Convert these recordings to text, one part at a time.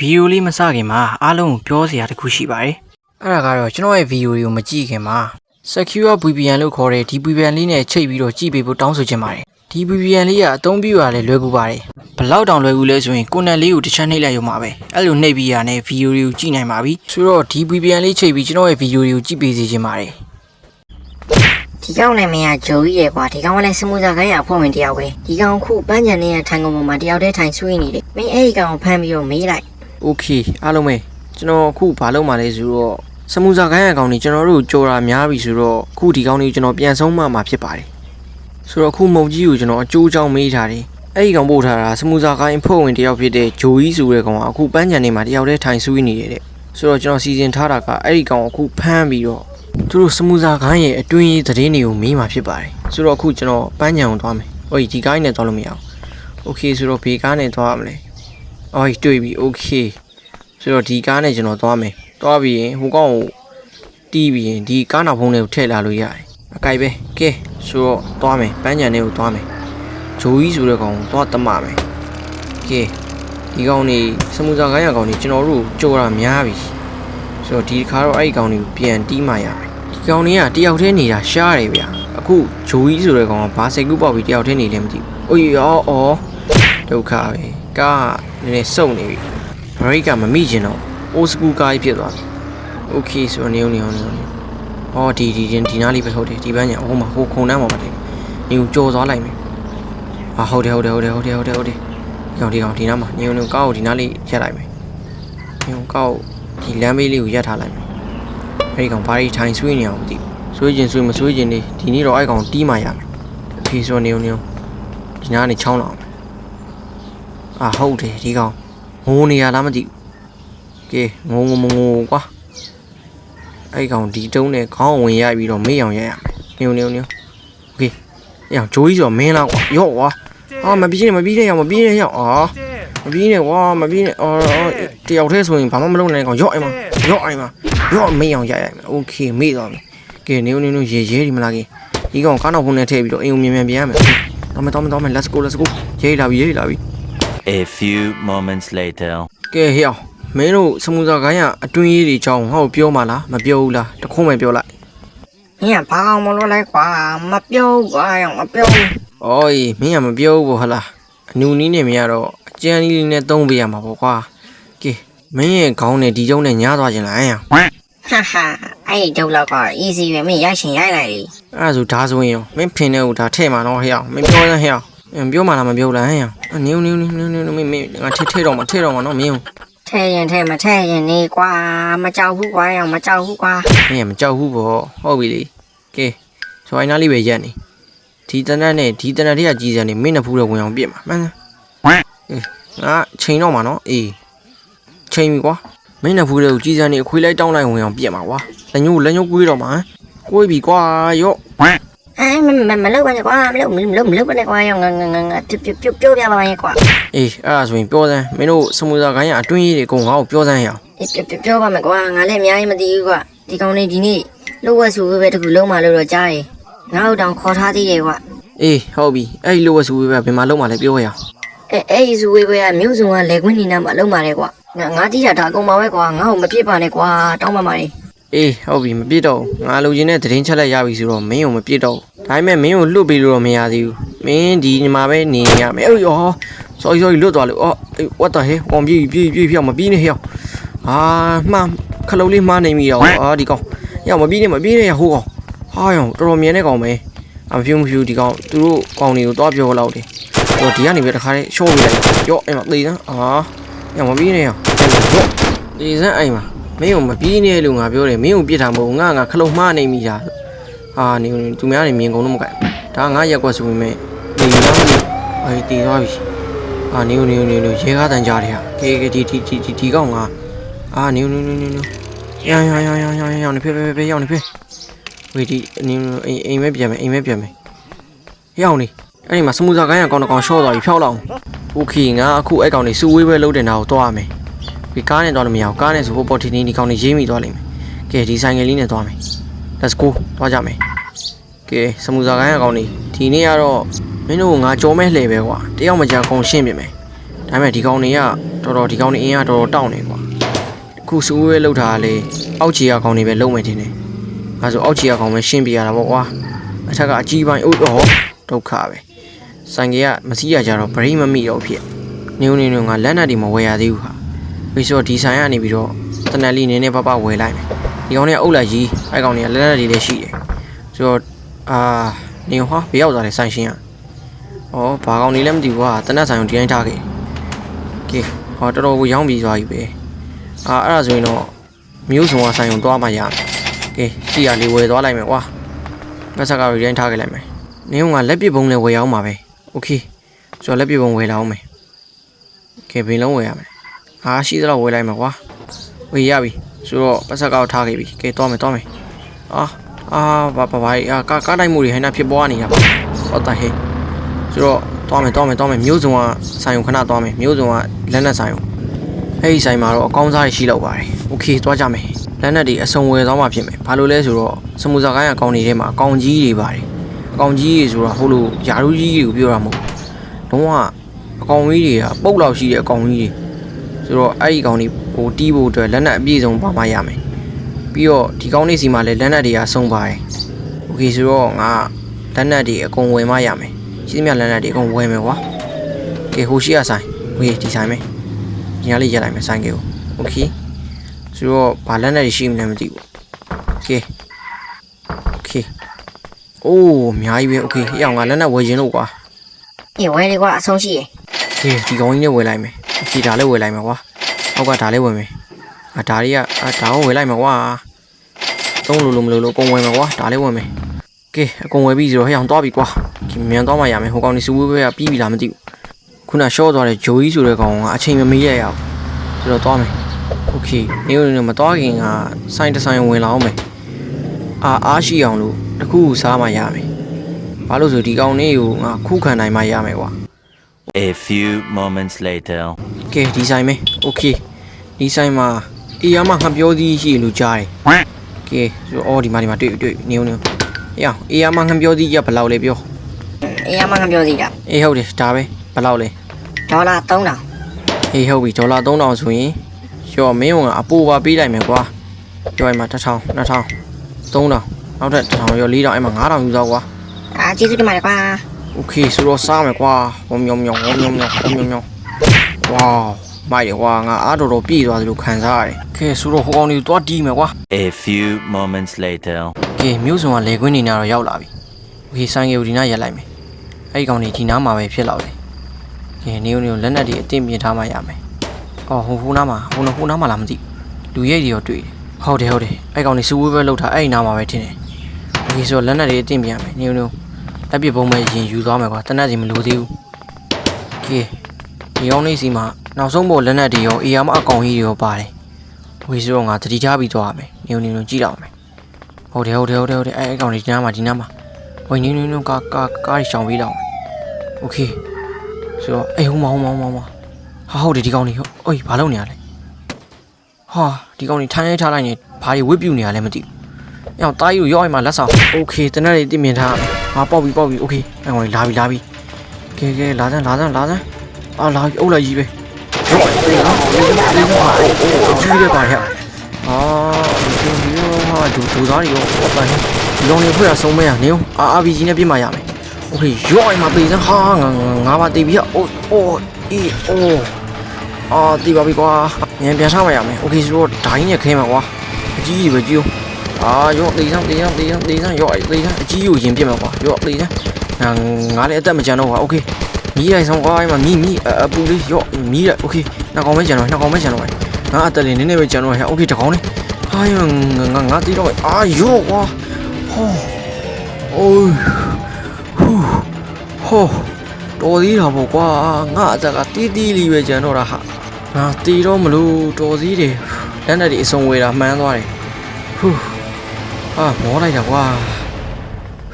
ဗီဒီယိုလေးမစခင်မှာအားလုံးကိုပြောစရာတစ်ခုရှိပါတယ်အဲ့ဒါကတော့ကျွန်တော်ရဲ့ဗီဒီယိုတွေကိုမကြည့်ခင်မှာ Secure VPN လို့ခေါ်တဲ့ဒီ VPN လေးနဲ့ချိတ်ပြီးတော့ကြည့်ပေးဖို့တောင်းဆိုချင်ပါတယ်ဒီ VPN လေးကအသုံးပြုရလဲလွယ်ကူပါတယ်ဘလောက်တောင်လွယ်ကူလဲဆိုရင်ကိုယ်နဲ့လေးကိုတစ်ချက်နှိပ်လိုက်ရုံပါပဲအဲ့လိုနှိပ်ပြီးရတဲ့ဗီဒီယိုတွေကိုကြည့်နိုင်ပါပြီဆိုတော့ဒီ VPN လေးချိတ်ပြီးကျွန်တော်ရဲ့ဗီဒီယိုတွေကိုကြည့်ပေးစီချင်ပါတယ်ဒီကောင်နဲ့မင်းကဂျိုကြီးရယ်ကွာဒီကောင်ကလည်းစမူဇာခိုင်းရအဖွဲ့ဝင်တယောက်ပဲဒီကောင်ခုပန်းချန်နဲ့ထိုင်ကုန်ပေါ်မှာတယောက်တည်းထိုင်ဆွေးနေတယ်မင်းအဲ့ဒီကောင်ကိုဖမ်းပြီးတော့မေးလိုက် โอเคအားလုံးပဲကျွန်တော်အခုဘာလုပ်မှလဲဆိုတော့စမူစာခိုင်းရကောင်นี่ကျွန်တော်တို့ကြော်တာများပြီဆိုတော့အခုဒီကောင်นี่ကျွန်တော်ပြန်ဆုံးမှမှာဖြစ်ပါတယ်ဆိုတော့အခုမုံကြီးကိုကျွန်တော်အကျိုးကြောင့်မေးထားတယ်အဲ့ဒီကောင်ပို့ထားတာစမူစာခိုင်းဖွဲ့ဝင်တယောက်ဖြစ်တဲ့ဂျိုကြီးဆိုတဲ့ကောင်ကအခုပန်းချန်နေမှာတယောက်တည်းထိုင်ဆွေးနေတယ်တဲ့ဆိုတော့ကျွန်တော်စီစဉ်ထားတာကအဲ့ဒီကောင်ကိုအခုဖမ်းပြီးတော့သူတို့စမူစာခိုင်းရဲ့အတွင်းရေးသတင်းတွေကိုမေးမှာဖြစ်ပါတယ်ဆိုတော့အခုကျွန်တော်ပန်းချန်ကိုသွားမယ်ဟိုဒီကိုင်းနဲ့သွားလို့မရအောင်โอเคဆိုတော့ဘေကားနဲ့သွားရမလဲ အော်တွေ့ပြီโอเค ဆိုတော့ဒီကားနဲ့ကျွန်တော်သွားမယ်သွားပြီးရင်ဟိုကောင်ကိုတီးပြီးရင်ဒီကားနောက်ဖုံးလေးကိုထည့်လာလို့ရတယ်အကြိုက်ပဲကဲဆိုတော့သွားမယ်ပန်းချန်လေးကိုသွားမယ်ဂျိုကြီးဆိုတဲ့ကောင်ကိုသွားတမမယ်ကဲဒီကောင်နေစမူစာကိုင်းရကောင်နေကျွန်တော်တို့ကြော်တာများပြီဆိုတော့ဒီခါတော့အဲ့ဒီကောင်တွေကိုပြန်တီးမှရမယ်ဒီကောင်တွေကတယောက်တည်းနေတာရှားတယ်ဗျာအခုဂျိုကြီးဆိုတဲ့ကောင်ကဘာစိတ်ကူးပေါက်ပြီးတယောက်တည်းနေလည်းမသိဘူးအိုးရောအော်ဒုက္ခပဲ ကားနည်းနည်းစုံနေပြီဘရိတ်ကမမိကျင်တော့ old school ကားကြီးဖြစ်သွားပြီ okay ဆိုတော့နေုံနေုံနေုံဟောဒီဒီဒီနားလေးပဲဟုတ်တယ်ဒီပန်းညာဟိုမှာဟိုခုံတန်းမှာပါတယ်နေုံကြော်သွားလိုက်မယ်ဟာဟုတ်တယ်ဟုတ်တယ်ဟုတ်တယ်ဟုတ်တယ်ဟုတ်တယ်ဟုတ်တယ်ဒီကောင်ဒီကောင်ဒီနားမှာနေုံနေုံကားကိုဒီနားလေးရက်လိုက်မယ်နေုံကားကိုဒီလမ်းမေးလေးကိုရက်ထားလိုက်မယ်အဲဒီကောင်ဘာတွေထိုင်ဆွေးနေအောင်မသိဆွေးကျင်ဆွေးမဆွေးကျင်နေဒီနေ့တော့အဲ့ကောင်တီးမှရမယ် okay ဆိုတော့နေုံနေုံဒီနားကနေချောင်းလောက် အာဟုတ်တယ်ဒီကောင် ငိုနေရလားမသိဘူးကဲငိုငိုမငိုကွာအဲ့ကောင်ဒီတုံးနဲ့ခေါင်းဝင်ရပြီးတော့မေ့အောင်ရရမယ်နေုံနေုံနေုံโอเคအဲ့အောင်ဂျိုးကြီးဆိုတော့မင်းလားကွာရော့ကွာအာမပြီးနဲ့မပြီးနဲ့ရောက်မပြီးနဲ့ရောက်အာမပြီးနဲ့ကွာမပြီးနဲ့အော်တယောက်တည်းဆိုရင်ဘာမှမလုပ်နိုင်ကောင်ရော့အိမ်မှာရော့အိမ်မှာရော့မေ့အောင်ရရမယ်โอเคမေ့သွားပြီကဲနေုံနေုံရေရဲဒီမလားကဲဒီကောင်ကားနောက်ဖုန်းနဲ့ထည့်ပြီးတော့အိမ်ကိုမြန်မြန်ပြန်ရမယ်တော်မယ်တော်မယ်တော်မယ် let's go let's go ရေးလာပြီရေးလာပြီ A few moments later. ကဲဟေ့အောင်မင်းတို့စမူစာကိုင်းရအတွင်းရေးတွေအကြောင်းဟောက်ပြောမလားမပြောဘူးလားတခုမှပြောလိုက်မင်းကဘာကောင်မလို့လိုက်ကွာမပြောဘူးကွာရောမပြောဘူး။အော်မင်းကမပြောဘူးပေါ့ဟလား။အနူနီးနဲ့မရတော့အကျန်းလေးနဲ့သုံးပေးရမှာပေါ့ကွာ။ကဲမင်းရဲ့ခေါင်းနဲ့ဒီကျုံနဲ့ညားသွားခြင်းလားဟဲ့။ဟာဟာအဲ့ဒီဒုတ်လောက်က easy ပဲမင်းရိုက်ရှင်ရိုက်လိုက်လေအဲ့ဒါဆိုဒါဆိုရင်ရောမင်းဖင်တဲ့ဟိုဒါထဲ့မှာတော့ဟဲ့အောင်မင်းပြောစမ်းဟဲ့အောင်မပြောမှလားမပြောလားဟဲ့အောင် နင်းနင်းနင်းနင်းနင်းမင်းမင်းငါထဲ့ထဲ့တော့မှာထဲ့တော့မှာနော်မင်းထဲရင်ထဲမထဲရင်နေကွာမကြောက်ဘူးကွာရောမကြောက်ဘူးကွာမင်းကမကြောက်ဘူးပေါ့ဟုတ်ပြီလေကဲဆိုရင်နားလေးပဲရက်နေဒီတနတ်နဲ့ဒီတနတ်တွေကကြီးစံနေမင်းနှစ်ဖူးတော့ဝင်အောင်ပြစ်မှာမှန်လားငါချိန်တော့မှာနော်အေးချိန်ပြီကွာမင်းနှစ်ဖူးတွေကိုကြီးစံနေအခွေးလိုက်တောင်းလိုက်ဝင်အောင်ပြစ်မှာကွာလက်ညှိုးလက်ညှိုးကွေးတော့မှာကွေးပြီကွာရော့ အဲမမမလုပ်ပါနဲ့ကွာမလုပ်မလုပ်မလုပ်ပါနဲ့ကွာရောငငငငပြပြပြပြပြပါရဲ့ကွာအေးအဲ့ဒါဆိုရင်ပြောစမ်းမင်းတို့စမူစာကိုင်းရအတွင်းရေးတွေအကုန်ငါ့ကိုပြောစမ်းရအောင်အေးပြပြပြောပါမယ်ကွာငါလည်းအများကြီးမသိဘူးကွာဒီကောင်လေးဒီနေ့လှုပ်ဝက်စုပဲတကူလုံးမလို့တော့ကြားတယ်ငါ့တို့တောင်ခေါ်ထားသေးတယ်ကွာအေးဟုတ်ပြီအဲ့ဒီလိုဝက်စုပဲဘယ်မှာလုံးမလဲပြောရအောင်အဲအဲ့ဒီစုဝေးပွဲကမြို့စုံကလေခွင်းနေနာမှာလုံးပါတယ်ကွာငါငါတီးတာဒါအကုန်ပါပဲကွာငါ့ကိုမပြစ်ပါနဲ့ကွာတောင်းပါပါလေအေးဟုတ်ပြီမပြစ်တော့ဘူးငါလိုချင်တဲ့သတင်းချက်လက်ရပြီဆိုတော့မင်းကိုမပြစ်တော့ဘူး ဒါပေမဲ့မင်းကိုလွတ်ပြီးလို့တော့မရသေးဘူးမင်းဒီညီမပဲနေရမယ်အေးရော sorry sorry လွတ်သွားလို့အော် what the hell ဝန်ပြေးပြေးပြေးပြောင်းမပြီးနဲ့ဟဲ့အာမှန်ခလုံးလေးမှားနေမိတော့အာဒီကောင်ရောက်မပြီးနဲ့မပြီးနဲ့ဟိုကောင်ဟာရောတော်တော်မြင်တဲ့ကောင်ပဲအမဖြူမဖြူဒီကောင်သူတို့ကောင်တွေကိုတွားပြောလောက်တယ်ဟိုဒီကနေပြီးတခါလေးရှော့ပေးလိုက်ရော့အဲ့မှာသေစမ်းအာရောက်မပြီးနဲ့ရော့သေစမ်းအဲ့မှာမင်းကိုမပြီးနဲ့လို့ငါပြောတယ်မင်းကိုပြစ်တာမဟုတ်ငါငါခလုံးမှားနေမိတာ ဟာနေသူများနေမြင်ကုန်လို့မကြိုက်ဒါငါရက်ကွက်ဆိုပေမဲ့နေရမ်းအေးတည်သွားပြီ အာနေနေနေနေရေကားတန်ကြတယ်ဟာကဲကဲဒီဒီဒီဒီဒီကောင်ကအာနေနေနေနေနေရရရရရရရနေဖေဖေဖေရောက်နေဖေဝေဒီနေအိမ်အိမ်မဲပြန်မယ်အိမ်မဲပြန်မယ်ရောက်နေအဲ့ဒီမှာစမူစာကိုင်းကကောင်တကောင်ရှော့သွားပြီဖျောက်လောက်โอเคငါအခုအဲ့ကောင်နေစူဝေးပဲလုံးတင်တာကိုသွားမယ်ဒီကားနဲ့တော့လည်းမရအောင်ကားနဲ့ဆိုဖို့ပေါ်တီနေဒီကောင်နေရေးမိသွားလိမ့်မယ်ကဲဒီဆိုင်ကလေးနဲ့သွားမယ် let's go သွားကြမယ်ကဲစမူစာကိုင်းကကောင်နေဒီနေ့ကတော့မင်းတို့ကငါကြောမဲလှည့်ပဲကွာတယောက်မကြကုန်ရှင်းပြင်မယ်ဒါပေမဲ့ဒီကောင်တွေကတော်တော်ဒီကောင်နေအင်းကတော်တော်တောင့်နေကွာအခုစူးဝဲလောက်တာကလေအောက်ချီရကောင်နေပဲလုံးမယ်တင်တယ်အဲဆိုအောက်ချီရကောင်ပဲရှင်းပြရတာပေါ့ကွာအထက်ကအကြီးပိုင်းအိုးဟောဒုက္ခပဲဆိုင်ကကမစီးရကြတော့ဗရိမမိတော့ဖြစ်နေနေနေငါလက်နက်တွေမဝယ်ရသေးဘူးဟာပြီးဆိုဒီဆိုင်ကနေပြီးတော့တနက်လေးနည်းနည်းပပဝယ်လိုက်မယ် ဒီကောင်เนี่ยအုပ်လိုက်ကြီးအဲကောင်เนี่ยလက်နက်တွေလည်းရှိတယ်ဆိုတော့အာနေဟာဘေးရောက်သွားတယ်ဆိုင်ရှင်က ။ဩဘာကောင်နေလဲမသိဘူးကွာတနက်ဆိုင်ကိုဒီတိုင်းထားခဲ့။ကဲဟောတော်တော်ကိုရောင်းပြီးသွားပြီပဲ။အာအဲ့ဒါဆိုရင်တော့မျိုးစုံကဆိုင်ကိုတွားမှရမယ်။ကဲရှိရလေးဝယ်သွားလိုက်မယ်ကွာ။ပတ်ဆက်ကတော့ဒီတိုင်းထားခဲ့လိုက်မယ်။နင်းကလက်ပစ်ပုံးလည်းဝယ်အောင်ပါပဲ။ Okay ။ဆိုတော့လက်ပစ်ပုံးဝယ်လာအောင်မယ်။ကဲဘယ်လုံးဝယ်ရမလဲ။အာရှိသလောက်ဝယ်လိုက်မယ်ကွာ။ဝယ်ရပြီ။ ဆိုတော့ပတ်ဆက်ကတော့ထားခဲ့ပြီ။ကဲတွားမယ်တွားမယ်။အာအာဘာဘာဘာအာကာကားတိုင်းမှုတွေဟိုင်းနာဖြစ်ပွားနေတာပါ။ဟုတ်တယ်ဟဲ့ ဆိုတော့တွားမယ်တွားမယ်တွားမယ်မျိုးစုံကဆိုင်ုံခဏတွားမယ်မျိုးစုံကလက်နက်ဆိုင်ုံအဲ့ဒီဆိုင်မှာတော့အကောင်းစားတွေရှိလောက်ပါတယ်โอเคတွားကြမယ်လက်နက်တွေအစုံဝယ်သွားမှဖြစ်မယ်ဘာလို့လဲဆိုတော့စမူစာကိုင်းအကောင်တွေထဲမှာအကောင်ကြီးတွေပါတယ်အကောင်ကြီးတွေဆိုတော့ဟိုလိုယာရူးကြီးတွေကိုပြောတာမဟုတ်ဘူးလုံးဝအကောင်ကြီးတွေကပုတ်လောက်ရှိတဲ့အကောင်ကြီးတွေဆိုတော့အဲ့ဒီကောင်တွေ ဟိုတီးဖို့အတွက်လက်နက်အပြည့်စုံပါမှရမယ်ပြီးတော့ဒီကောင်တွေစီမှာလည်းလက်နက်တွေကဆုံးပါတယ်โอเคဆိုတော့ငါလက်နက်တွေအကုန်ဝယ်မှရမယ် ရှိသမျှလမ်းလမ်းတွေအကုန်ဝယ်မယ်ကွာကဲဟိုရှိရဆိုင်ဝေးဒီဆိုင်မယ်ညလေးရက်လိုက်မယ်ဆိုင်ကကိုโอเคဆိုတော့ဘာလမ်းတွေရှိမလဲမသိဘူးကဲโอเคအိုးအများကြီးပဲโอเคဟိအောင်ငါလက်နက်ဝယ်ခြင်းလို့ကွာ အေးဝဲလေးကွာအဆုံးရှိရယ် ကဲဒီကောင်ကြီးနဲ့ဝယ်လိုက်မယ်โอเคဒါလည်းဝယ်လိုက်မယ်ကွာ အောက်ကဒါလည်းဝယ်မယ်အာဒါတွေကအာဒါကိုဝယ်လိုက်မယ်ကွာသုံးလို့လို့မလို့လို့အကုန်ဝယ်မယ်ကွာဒါလည်းဝယ်မယ်ကဲအကုန်ဝယ်ပြီဆိုတော့ဟိအောင်သွားပြီကွာဒီမြန်သွားမှရမယ်ဟိုကောင်ဒီစူဝေးဝဲကပြီးပြီလားမသိဘူး ခုနရှော့သွားတဲ့ဂျိုကြီးဆိုတဲ့ကောင်ကအချိန်မမေးရရအောင်ဆိုတော့သွားမယ်โอเคနေဦးနေမသွားခင်ကစိုင်းတစ်ဆိုင်ဝင်လာအောင်မယ်အာအားရှိအောင်လို့တစ်ခုခုစားမှရမယ်ဘာလို့ဆိုဒီကောင်လေးကိုငါခုခံနိုင်မှရမယ်ကွာ A few moments later. ကဲဒီဆိုင်မယ်โอเค ဒီဆိုင်မှာအေးရမငါပြောသည်ရှိလို့ကြားတယ်ကဲဆိုအော်ဒီမှာဒီမှာတွေ့တွေ့နေဦးနေဦးအေးအောင်အေးရမငါပြောသည်ကဘယ်လောက်လဲပြော အေးရမငါပြောစီတာ အေးဟုတ်တယ်ဒါပဲဘယ်လောက်လဲ ဒေါ်လာ3000 အေးဟုတ်ပြီဒေါ်လာ3000ဆိုရင်ရော့မင်းကအပူပါပေးလိုက်မယ်ကွာပြောရင်မှာ1000 2000 3000နောက်ထပ်1000ရော4000အဲ့မှာ9000ယူသွားကွာ အာကျေးဇူးတင်ပါတယ်ကွာ โอเคဆိုတော့စားမယ်ကွာဝမြောင်မြောင်ဝမြောင်မြောင်ဝမြောင်မြောင်ဝါး မိုက်တယ်ကွာငါအားတော်တော်ပြည့်သွားသလိုခံစားရတယ်ကဲဆိုတော့ဟိုကောင်တွေကိုသွားတီးမယ်ကွာ A few moments later ကဲမြို့စုံကလေခွင်းနေနေတော့ရောက်လာပြီဝေဆိုင်ကိုဒီနားရက်လိုက်မယ်အဲ့ဒီကောင်တွေဒီနားမှာပဲဖြစ်လာတယ်ကဲနေုံနေုံလက်နက်တွေအတင်းပြင်ထားမှရမယ်အော်ဟိုဟိုနားမှာဟိုနော်ဟိုနားမှာလားမသိလူရိတ်တွေရောတွေ့တယ်ဟုတ်တယ်ဟုတ်တယ်အဲ့ကောင်တွေစူးဝေးပဲလောက်ထားအဲ့ဒီနားမှာပဲထင်တယ်ဝေဆိုလက်နက်တွေအတင်းပြင်မယ်နေုံနေုံလက်ပစ်ပုံးမဲ့ရင်ယူသွားမယ်ကွာတနက်စီမလိုသေးဘူးကဲဒီအောင်လေးစီမှာ နောက်ဆုံးပေါ်လက်နက်တွေရောအေးရမအကောင်ကြီးတွေရောပါတယ်ဝေဆိုတော့ငါတတိထားပြီးသွားရမယ်နေဦးနေဦးကြည့်တော့မယ် ဟုတ်တယ်ဟုတ်တယ်ဟုတ်တယ်ဟုတ်တယ်အဲအကောင်လေးဒီနားမှာဒီနားမှာဝိုင်းနေနေနေကာကာကားရှောင်ပေးလောက်โอเคဆိုတော့အေးဟိုမဟိုမဟိုမဟိုမဟာဟုတ်တယ်ဒီကောင်လေးဟုတ်အေးဘာလုပ်နေရလဲဟာဒီကောင်လေးထိုင်းရဲထားလိုက်နေဘာတွေဝစ်ပြူနေရလဲမသိဘူးအဲ့တော့တားကြီးကိုရောက်အိမ်မှာလက်ဆောင်โอเคတနက်လေးတင်မြင်ထားဟာပေါက်ပြီပေါက်ပြီโอเคအဲ့ကောင်လေးလာပြီလာပြီကဲကဲလာစမ်းလာစမ်းလာစမ်းအာလာပြီအုပ်လိုက်ကြီးပဲရောက်ပြီနော်လေးလေးပါ အိုးအိုးကြီးတယ်ပါရဲ့ 啊，ဒီဒီရောဟာဒူဒူသားတွေရောပတ်တယ်ဒီကောင်တွေဖွဲ့ရဆုံးမဲရနေအောင်အာ RPG နဲ့ပြစ်မှရမယ်โอเคရောအိမ်မှာတေးစမ်းဟာငါငါပါတေးပြီးအိုးအိုးအေးအိုးအာတေးပါပြီကွာမြန်ပြန်ဆောင်ရမယ်โอเคဆိုတော့ဒိုင်းနဲ့ခဲမှာကွာအကြီးကြီးပဲကြည့်အာရောတေးစမ်းတေးစမ်းတေးစမ်းတေးစမ်းရောအေးတေးစမ်းအကြီးကိုရင်ပြစ်မှာကွာရောတေးစမ်းငါငါလည်းအသက်မကြံတော့ကွာโอเค မီးရိုင်ဆောင်ကားအိမ်မှာမီးမီးအပူလေးရော့မီးရโอเคနှစ်ကောင်ပဲကျန်တော့နှစ်ကောင်ပဲကျန်တော့ငါအတက်လေးနည်းနည်းပဲကျန်တော့ဟဲ့โอเคတကောင်လေးအာယငါငါတီးတော့အာယောကွာဟောအိုးဟူဟောတော်သေးတာပေါ့ကွာငါအတက်ကတီးတီးလေးပဲကျန်တော့တာဟာငါတီးတော့မလို့တော်သေးတယ်လမ်းတွေအစုံဝေးတာမှန်းသွားတယ်ဟူအာမောလိုက်တာကွာ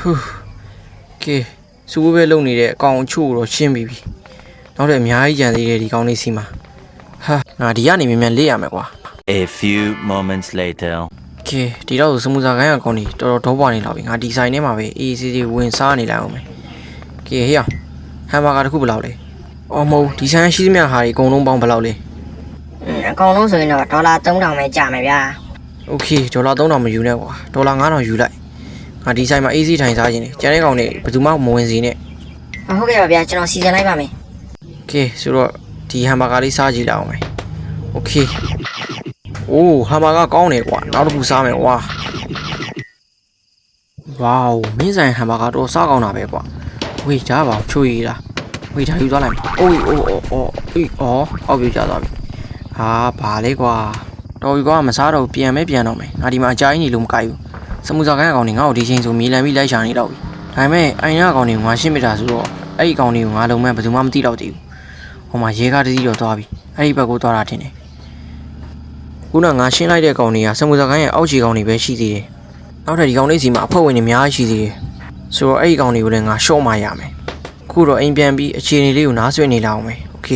ဟူကဲ စူးပဲလုံနေတဲ့အကောင်ချို့တော့ရှင်းပြီးပြီနောက်ထပ်အများကြီးကြံသေးတယ်ဒီကောင်လေးစီမှာဟာငါဒီကနေမြန်မြန်လေးရမယ်ကွာ A few moments later. ကဲဒီတော့စမူစာကိုင်းအကောင်းကြီးတော်တော်တော့ပွားနေတော့ပြီငါဒီဇိုင်းထဲမှာပဲအေးစီစီဝင်စားနေလိုက်အောင်မယ်ကဲဟေ့အောင်ဟမ်ဘာဂါတစ်ခုဘယ်လောက်လဲအော်မဟုတ်ဒီဆိုင်ရှိသမျှဟာတွေအကုန်လုံးပေါင်းဘယ်လောက်လဲ အကောင်လုံးဆိုရင်တော့ဒေါ်လာ3000ပဲကြာမယ်ဗျာ โอเคဒေါ်လာ3000မယူနဲ့ကွာဒေါ်လာ9000ယူလိုက် ငါဒီဆိုင်မှာအေးစီးထိုင်စားခြင်းနေကျန်တဲ့ကောင်တွေဘယ်သူမှမဝင်စီနဲ့ ဟုတ်ကဲ့ပါဗျာကျွန်တော်စီစဉ်လိုက်ပါမယ် โอเคဆိုတော့ဒီဟမ်ဘာဂါလေးစားကြည့်လိုက်အောင်မယ်โอเคအိုးဟမ်ဘာဂါကောင်းတယ်ကွာနောက်တစ်ခုစားမယ်ကွာဝေါမင်းဆိုင်ဟမ်ဘာဂါတော့စားကောင်းတာပဲကွာဝေးကြပါဦးချိုးရည်လားဝေးဒါယူသွားလိုက်မယ်အိုးအိုးအိုးအိုးအေးအော်အောက်ပြကြသွားပြီဟာဘာလဲကွာတော်ပြီကွာမစားတော့ပြန်မဲပြန်တော့မယ်ငါဒီမှာအကြိုင်းနေလို့မကြိုက်ဘူး စမှုစာကိုင်းအကောင်တွေငါ့ကိုဒီချိန်ဆိုမြေလံပြီးလိုက်ရှာနေတော့ပြီဒါပေမဲ့အိုင်နာအကောင်တွေကိုငါရှင်းပြတာဆိုတော့အဲ့ဒီအကောင်တွေကိုငါလုံးမဲ့ဘယ်သူမှမသိတော့သေးဘူး ဟိုမှာရဲကားတစ်စီးတော့သွားပြီအဲ့ဒီဘက်ကိုသွားတာထင်တယ်ခုနငါရှင်းလိုက်တဲ့ကောင်တွေကစမှုစကိုင်းရဲ့အောက်ခြေကောင်တွေပဲရှိသေးတယ်နောက်ထပ်ဒီကောင်လေးစီမှာအဖွဲ့ဝင်တွေအများကြီးရှိသေးတယ်ဆိုတော့အဲ့ဒီကောင်တွေကိုလည်းငါရှော့မှရမယ်ခုတော့အိမ်ပြန်ပြီးအခြေအနေလေးကိုနားဆွေးနေလောက်အောင်မယ်โอเค